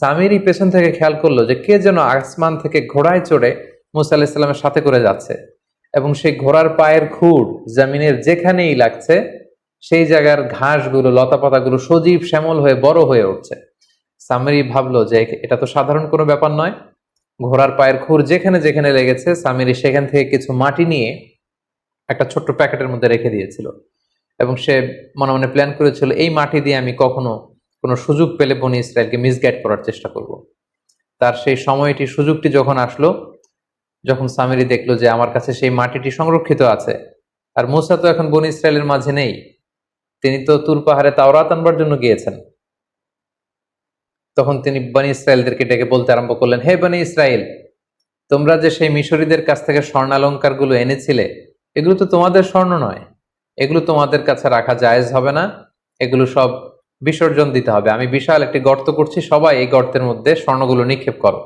সামিরি পেছন থেকে খেয়াল করল যে কে যেন আসমান থেকে ঘোড়ায় চড়ে মুসা আলাহিসাল্লামের সাথে করে যাচ্ছে। এবং সেই ঘোড়ার পায়ের খুঁড় জামিনের যেখানেই লাগছে, সেই জায়গার ঘাসগুলো লতা পাতাগুলো সজীব শ্যামল হয়ে বড় হয়ে উঠছে। সামিরি ভাবলো যে এটা তো সাধারণ কোনো ব্যাপার নয়। ঘোড়ার পায়ের খুর যেখানে যেখানে লেগেছে সামিরি সেখান থেকে কিছু মাটি নিয়ে একটা ছোট্ট প্যাকেটের মধ্যে রেখে দিয়েছিল। এবং সে মনে মনে প্ল্যান করেছিল, এই মাটি দিয়ে আমি কখনো কোনো সুযোগ পেলে বনি ইসরায়েলকে মিসগাইড করার চেষ্টা করব। তার সেই সময়টি, সুযোগটি যখন আসলো, যখন সামিরি দেখল যে আমার কাছে সেই মাটিটি সংরক্ষিত আছে, আর মুসা তো এখন বনি ইসরায়েলের মাঝে নেই, তিনি তো তুর পাহাড়ে তাওরাত আনবার জন্য গিয়েছেন। তখন তিনি বনি ইসরায়েলদেরকে ডেকে বলতে আরম্ভ করলেন, হে বনি ইসরায়েল, তোমরা যে সেই মিশরীদের কাছ থেকে স্বর্ণালঙ্কারগুলো এনেছিলে, এগুলো তো তোমাদের স্বর্ণ নয়। এগুলো তোমাদের কাছে রাখা জায়েজ হবে না। এগুলো সব বিসর্জন দিতে হবে। আমি বিশাল একটি গর্ত করছি, সবাই এই গর্তের মধ্যে স্বর্ণগুলো নিক্ষেপ করো।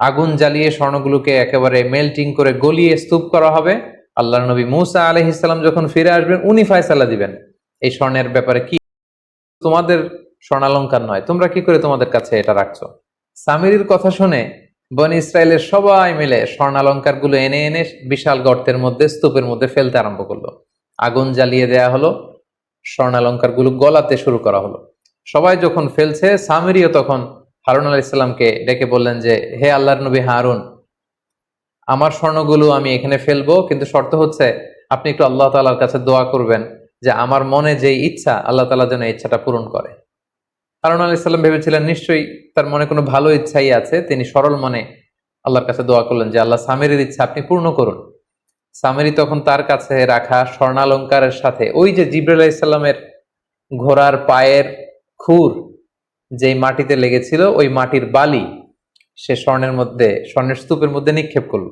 আগুন জ্বালিয়ে স্বর্ণগুলোকে একেবারে মেল্টিং করে গলিয়ে স্তূপ করা হবে। আল্লাহ নবী মুসা আলহ ইসলাম যখন ফিরে আসবেন, উনি ফায়সালা দিবেন। এই স্বর্ণের ব্যাপারে কি? তোমাদের স্বর্ণালঙ্কার নয়, তোমরা কি করে তোমাদের কাছে এটা রাখছো? সামিরির কথা শুনে বন ইসরায়েলের সবাই মিলে স্বর্ণালঙ্কারগুলো এনে এনে বিশাল গর্তের মধ্যে, স্তূপের মধ্যে ফেলতে আরম্ভ করল। আগুন জ্বালিয়ে দেয়া হলো। স্বর্ণালঙ্কারগুলো গলাতে শুরু করা হলো। সবাই যখন ফেলছে সামিরিও তখন হারুন আলাহ ইসলামকে ডেকে বললেন যে, হে আল্লাহর নবী হারুন, আমার স্বর্ণগুলো আমি এখানে ফেলব, কিন্তু শর্ত হচ্ছে আপনি একটু আল্লাহ তালার কাছে দোয়া করবেন যে, আমার মনে যে ইচ্ছা, আল্লাহ তালা যেন ইচ্ছাটা পূরণ করে। হারুন আলাহ ইসলাম ভেবেছিলেন, নিশ্চয়ই তার মনে কোনো ভালো ইচ্ছাই আছে। তিনি সরল মনে আল্লাহর কাছে দোয়া করলেন যে, আল্লাহ সামেরির ইচ্ছা আপনি পূর্ণ করুন। সামেরি তখন তার কাছে রাখা স্বর্ণালঙ্কারের সাথে, ওই যে জিব্রাইল ইসলামের ঘোড়ার পায়ের খুর যেই মাটিতে লেগেছিল, ওই মাটির বালি সে স্বর্ণের মধ্যে, স্বর্ণের স্তূপের মধ্যে নিক্ষেপ করল।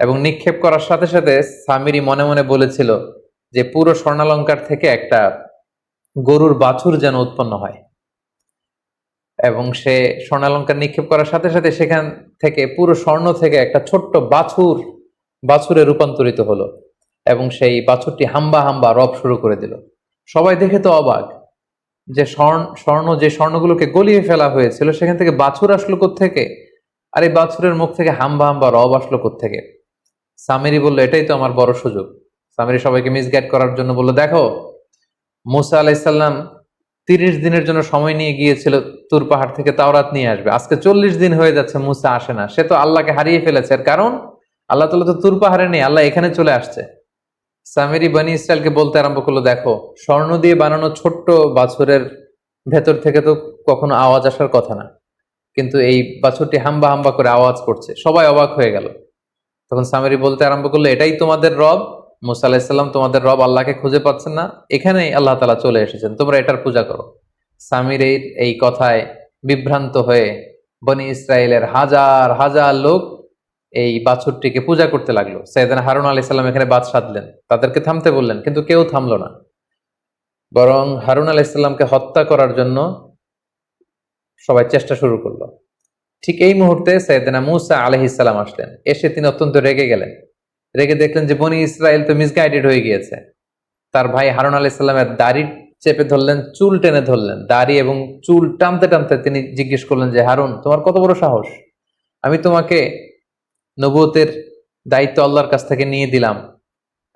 এবং নিক্ষেপ করার সাথে সাথে সামিরি মনে মনে বলেছিল যে পুরো স্বর্ণালঙ্কার থেকে একটা গরুর বাছুর যেন উৎপন্ন হয়। এবং সে স্বর্ণালঙ্কার নিক্ষেপ করার সাথে সাথে সেখান থেকে, পুরো স্বর্ণ থেকে একটা ছোট্ট বাছুর বাছুরে রূপান্তরিত হলো এবং সেই বাছুরটি হাম্বা হাম্বা রব শুরু করে দিল। সবাই দেখে তো অবাক যে স্বর্ণ স্বর্ণ, যে স্বর্ণগুলোকে গলিয়ে ফেলা হয়েছিল, সেখান থেকে বাছুর আসলো থেকে আর এই বাছুরের মুখ থেকে হাম্বা হাম্বা রব আসলো থেকে সামিরি বলল, এটাই তো আমার বড় সুযোগ। সামিরি সবাইকে মিসগাইড করার জন্য বলল, দেখো, মুসা আলাইসাল্লাম তিরিশ দিনের জন্য সময় নিয়ে গিয়েছিল তুর পাহাড় থেকে তাওরাত নিয়ে আসবে। আজকে চল্লিশ দিন হয়ে যাচ্ছে, মুসা আসে না। সে তো আল্লাহকে হারিয়ে ফেলেছে। কারণ? আল্লাহ তালা তো তুর পাহাড়ে নেই, আল্লাহ এখানে চলে আসছে। সামিরি বানি ইসরায়েলকে বলতে আরম্ভ করল, দেখো, স্বর্ণ দিয়ে বানানো ছোট্ট বাছুরের ভেতর থেকে তো কখনো আওয়াজ আসার কথা না। কিন্তু এই বাছুরটি হাম্বা হাম্বা করে আওয়াজ করছে, সবাই অবাক হয়ে গেল। তখন সামিরি বলতে আরম্ভ করল, এটাই তোমাদের রব? মুসা আলাহিসাল্লাম তোমাদের রব আল্লাহকে খুঁজে পাচ্ছেন না। এখানেই আল্লাহ তালা চলে এসেছেন, তোমরা এটার পূজা করো। সামির এই কথায় বিভ্রান্ত হয়ে বনি ইসরায়েলের হাজার হাজার লোক এই বাছুরটিকে পূজা করতে লাগল। সৈয়দান হারুন আলি সাল্লাম এখানে বাদ সাধলেন। তাদেরকে থামতে বললেন, কিন্তু কেউ থামলো না। বরং হারুন আলি সাল্লামকে হত্যা করার জন্য সবাই চেষ্টা শুরু করল। ঠিক এই মুহূর্তে সৈয়দানা মুসা আলহিসাল্লাম আসলেন। এসে তিনি অত্যন্ত রেগে গেলেন। রেগে দেখলেন যে বনি ইসরায়েল তো মিসগাইডেড হয়ে গিয়েছে। তার ভাই হারুন আলি সাল্লামের দাড়ি চেপে ধরলেন, চুল টেনে ধরলেন। দাড়ি এবং চুল টানতে টানতে তিনি জিজ্ঞেস করলেন যে, হারুন, তোমার কত বড় সাহস? আমি তোমাকে নবুতের দায়িত্ব আল্লাহর কাছ থেকে নিয়ে দিলাম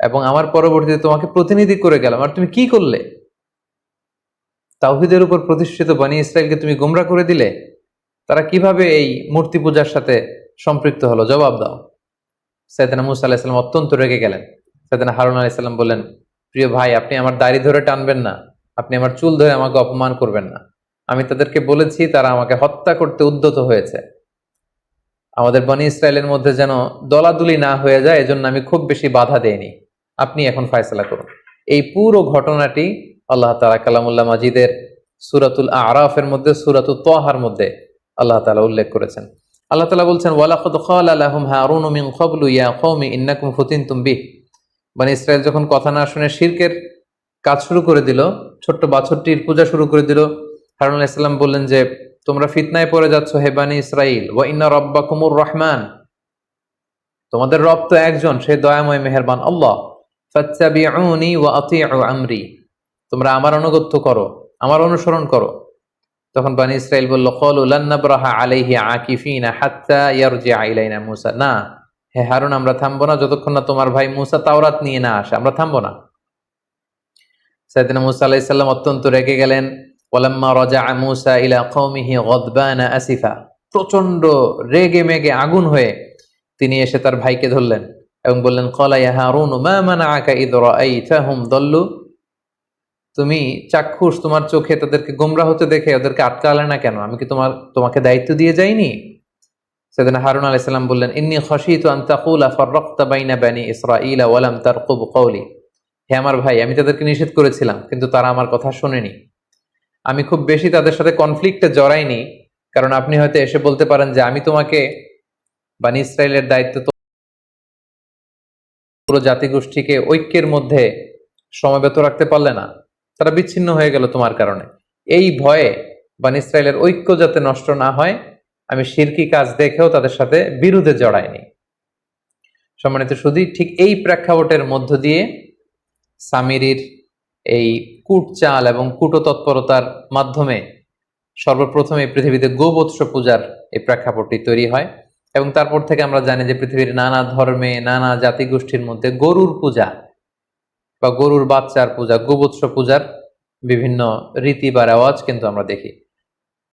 এবং আমার পরবর্তীতে তোমাকে প্রতিনিধি করে গেলাম। আর তুমি কি করলে? তাওহিদের উপর প্রতিষ্ঠিত বানি ইসরায়েলকে তুমি গুমরা করে দিলে? তারা কীভাবে এই মূর্তি পূজার সাথে সম্পৃক্ত হলো? জবাব দাও। সৈয়দানা মুসা আলাহিসাল্লাম অত্যন্ত রেগে গেলেন। সৈয়দানা হারুন আলাইসাল্লাম বললেন, প্রিয় ভাই, আপনি আমার দাড়ি ধরে টানবেন না। আপনি আমার চুল ধরে আমাকে অপমান করবেন না। আমি তাদেরকে বলেছি, তারা আমাকে হত্যা করতে উদ্যত হয়েছে। আমাদের বনি ইসরায়েলের মধ্যে যেন দলাদুলি না হয়ে যায়, এজন্য আমি খুব বেশি বাধা দেইনি। আপনি এখন ফায়সলা করুন। এই পুরো ঘটনাটি আল্লাহ তালা কালামুল্লাহ মাজিদের সুরাতুল আরাফের মধ্যে সুরাতুল তোহার মধ্যে আল্লাহ তালা উল্লেখ করেছেন। আল্লাহ তালা বলছেন মিন ক্বাবলু, ইয়া মানে ইসরায়েল যখন কথা না শুনে শিরকের কাজ শুরু করে দিল, ছোট্ট বাছরটির পূজা শুরু করে দিল, হারুন আলাইহিস সালাম বললেন যে তোমরা ফিতনায় পড়ে যাচ্ছ, হে বানি ইসরাইল ওয়া ইন্না রাব্বাকুমুর রহমান। তোমাদের রব তো একজন, সে দয়াময় মেহেরবান আল্লাহ। ফাত্তাবিউনি ওয়া আতিউ আমরি। তোমরা আমার অনুগত্য করো, আমার অনুসরণ করো। তখন বানি ইসরাইল বলল কলু লান্নাবরাহা আলাইহি আকিফিনা হাত্তা ইয়ারজিআ ইলাইনা মুসা। না, হে হারুন, আমরা থামবো না যতক্ষণ না তোমার ভাই মুসা তাওরাত নিয়ে না আসে, আমরা থামবো না। সাইদিনা মুসা আলাইহিস সালাম অত্যন্ত রেগে গেলেন। রাজা মুসা ইলা আসিফা। প্রচণ্ড রেগে মেগে আগুন হয়ে তিনি এসে তার ভাইকে ধরলেন এবং বললেন কলা দল্লু? তুমি চাক্ষুষ, তোমার চোখে তাদেরকে গোমরা হতে দেখে ওদেরকে আটকালে না কেন? আমি কি তোমার, তোমাকে দায়িত্ব দিয়ে যাইনি? সেদিন হারুন আলাইহিস সালাম বললেন, ইন্নি আন তাকুলা ফাররাকতা বাইনা বানি ইসরাঈলা ওয়া লাম তারকুব কওলি। হে আমার ভাই, আমি তাদেরকে নিষেধ করেছিলাম, কিন্তু তারা আমার কথা শোনেনি। আমি খুব বেশি তাদের সাথে কনফ্লিক্টে জড়াইনি, কারণ আপনি হয়তো এসে বলতে পারেন যে, আমি তোমাকে বানি ইসরায়েলের দায়িত্ব তো পুরো জাতিগোষ্ঠীকে ঐক্যের মধ্যে সমবেত রাখতে পারলে না। তারা বিচ্ছিন্ন হয়ে গেল তোমার কারণে। এই ভয়ে বান ইসরায়েলের ঐক্য যাতে নষ্ট না হয়, আমি শিরকি কাজ দেখেও তাদের সাথে বিরুদ্ধে জড়াইনি। সম্মানিত শুধু ঠিক এই প্রেক্ষাপটের মধ্য দিয়ে সামিরির এই কূট চাল এবং কুটো তৎপরতার মাধ্যমে সর্বপ্রথম এই পৃথিবীতে গোবৎস পূজার এই প্রেক্ষাপটটি তৈরি হয় এবং তারপর থেকে আমরা জানি যে পৃথিবীর নানা ধর্মে, নানা জাতিগোষ্ঠীর মধ্যে গরুর পূজা বা গরুর বাচ্চার পূজা, গোবৎস পূজার বিভিন্ন রীতি বা রেওয়াজ কিন্তু আমরা দেখি।